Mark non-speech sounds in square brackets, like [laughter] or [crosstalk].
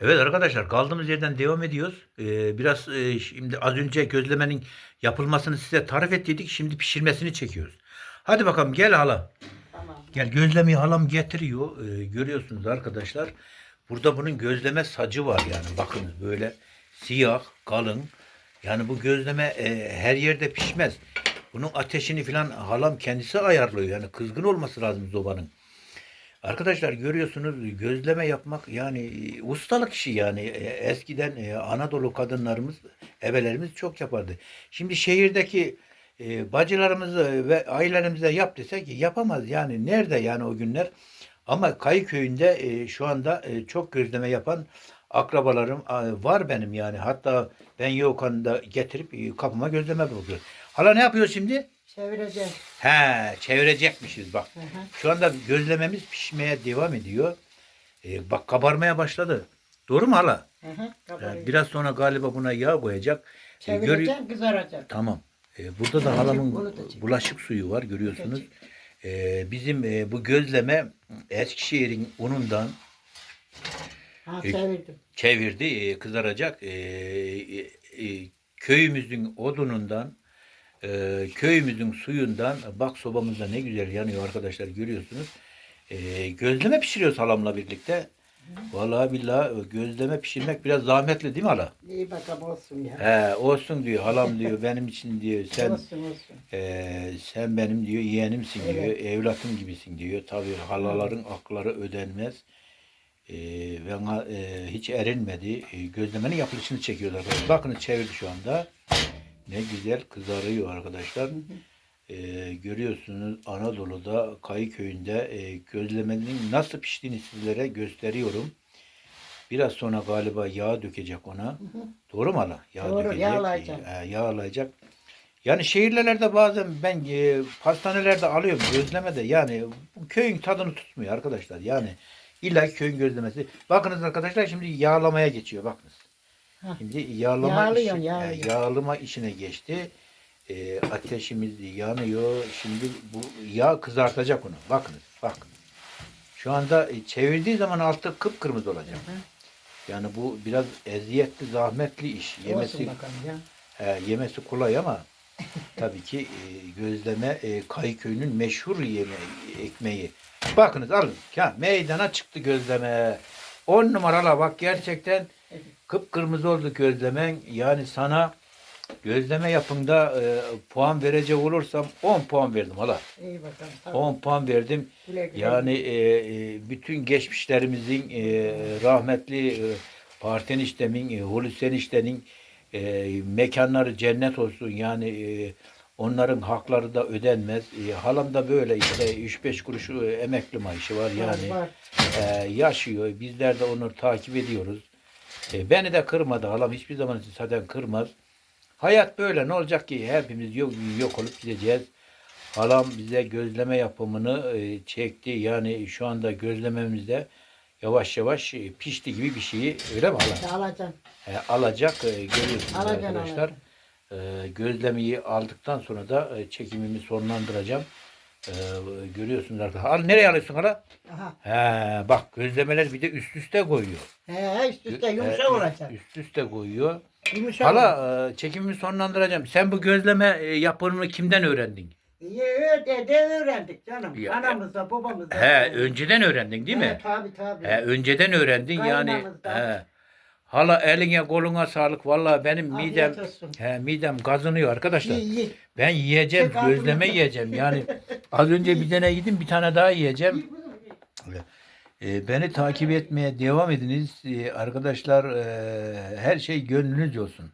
Evet arkadaşlar kaldığımız yerden devam ediyoruz. Ee, biraz e, şimdi az önce gözlemenin yapılmasını size tarif ettiydik. Şimdi pişirmesini çekiyoruz. Hadi bakalım gel hala. Tamam. Gel gözlemeyi halam getiriyor. Ee, görüyorsunuz arkadaşlar. Burada bunun gözleme sacı var yani. Bakınız böyle siyah, kalın. Yani bu gözleme e, her yerde pişmez. Bunun ateşini falan halam kendisi ayarlıyor. Yani kızgın olması lazım zobanın. Arkadaşlar görüyorsunuz gözleme yapmak yani e, ustalık işi yani E, eskiden e, Anadolu kadınlarımız, ebelerimiz çok yapardı. Şimdi şehirdeki bacılarımızı ve ailelerimize yap desek yapamaz yani nerede yani o günler. Ama Kayıköy'ünde e, şu anda çok gözleme yapan akrabalarım var benim yani. Hatta ben yokken da getirip kapıma gözleme bırakıyor. Hala ne yapıyor şimdi? Çevireceğim. He çevirecekmişiz bak. Hı hı. Şu anda gözlememiz pişmeye devam ediyor. Ee, bak kabarmaya başladı. Doğru mu hala? Hı hı. Ee, biraz sonra galiba buna yağ koyacak. Ee, görü- Çevireceğim, kızaracak. Tamam. Ee, burada da Bunu halamın da çek. bulaşık suyu var görüyorsunuz. Ee, bizim e, bu gözleme Eskişehir'in unundan Ha E, çevirdim. çevirdi e, kızaracak. Ee, e, e, köyümüzün odunundan e, köyümüzün suyundan bak sobamızda ne güzel yanıyor arkadaşlar görüyorsunuz. E, gözleme pişiriyoruz halamla birlikte. Vallahi billahi gözleme pişirmek biraz zahmetli değil mi hala? İyi bakalım olsun ya. He olsun diyor halam diyor benim için diyor sen Olsun olsun. e, sen benim diyor yeğenimsin diyor Evet. evlatım gibisin diyor. Tabii halaların akları ödenmez. E, bana e, hiç erinmedi. E, gözlemenin yapılışını çekiyorlar. Bakın çevirdi şu anda. Ne güzel kızarıyor arkadaşlar. E, görüyorsunuz Anadolu'da Kayıköy'ünde e, gözlemenin nasıl piştiğini sizlere gösteriyorum. Biraz sonra galiba yağ dökecek ona. Doğru mu hala? Yağ Doğru, dökecek. yağlayacak. E, yağlayacak. Yani şehirlerde bazen ben e, pastanelerde alıyorum gözleme de yani köyün tadını tutmuyor arkadaşlar. Yani illa köyün gözlemesi. Bakınız arkadaşlar şimdi yağlamaya geçiyor bakınız. Şimdi yağlama Yağlıyor, işi, yağlıyor. e, yağlama işine geçti. E, ateşimiz yanıyor. Şimdi bu yağ kızartacak onu. Bakınız bak. Şu anda e, çevirdiği zaman altı kıpkırmızı olacak. Yani bu biraz eziyetli, zahmetli iş. Yemesi bakalım ya. He, yemesi kolay ama [laughs] tabii ki e, gözleme e, Kayıköy'ünün meşhur yemeği, ekmeği. Bakınız alın. Ya, meydana çıktı gözleme. On numaralı bak gerçekten. Kıpkırmızı oldu gözlemen. Yani sana gözleme yapımda e, puan verecek olursam 10 puan verdim hala. İyi bakalım. Tamam. 10 puan verdim. Güle güle. Yani e, e, bütün geçmişlerimizin e, rahmetli e, Parten işlemin, e, Hulusi eniştenin e, mekanları cennet olsun. Yani e, onların hakları da ödenmez. E, halam da böyle işte 3-5 kuruş e, emekli maaşı var yani. Var, var. E, yaşıyor. Bizler de onu takip ediyoruz. E, beni de kırmadı. Halam hiçbir zaman zaten kırmaz. Hayat böyle. Ne olacak ki? Hepimiz yok, yok olup gideceğiz. Halam bize gözleme yapımını e, çekti. Yani şu anda gözlememizde yavaş yavaş e, pişti gibi bir şeyi öyle mi hala? Alacaksın. E, alacak e, görüyorsunuz Alacaksın, arkadaşlar. E, gözlemeyi aldıktan sonra da e, çekimimi sonlandıracağım. E, görüyorsunuz arkadaşlar. Al, nereye alıyorsun hala? Aha. He, bak gözlemeler bir de üst üste koyuyor. He, üst üste E, yumuşak olacak. Üst üste koyuyor. Yumuşak. Hala e, çekimimi sonlandıracağım. Sen bu gözleme e, yapımını kimden öğrendin? İyi öyle de öğrendik canım. Ya, Anamızda babamızda. He, önceden öğrendin değil mi? He, tabii tabii. He, önceden öğrendin yani. He. Hala eline koluna sağlık. Vallahi benim Afiyet midem olsun. he, midem gazınıyor arkadaşlar. İyi iyi. Ben yiyeceğim, ağzını. gözleme yiyeceğim. Yani [laughs] az önce bir tane yedim, bir tane daha yiyeceğim. Ee, beni takip etmeye devam ediniz. Ee, arkadaşlar e, her şey gönlünüz olsun.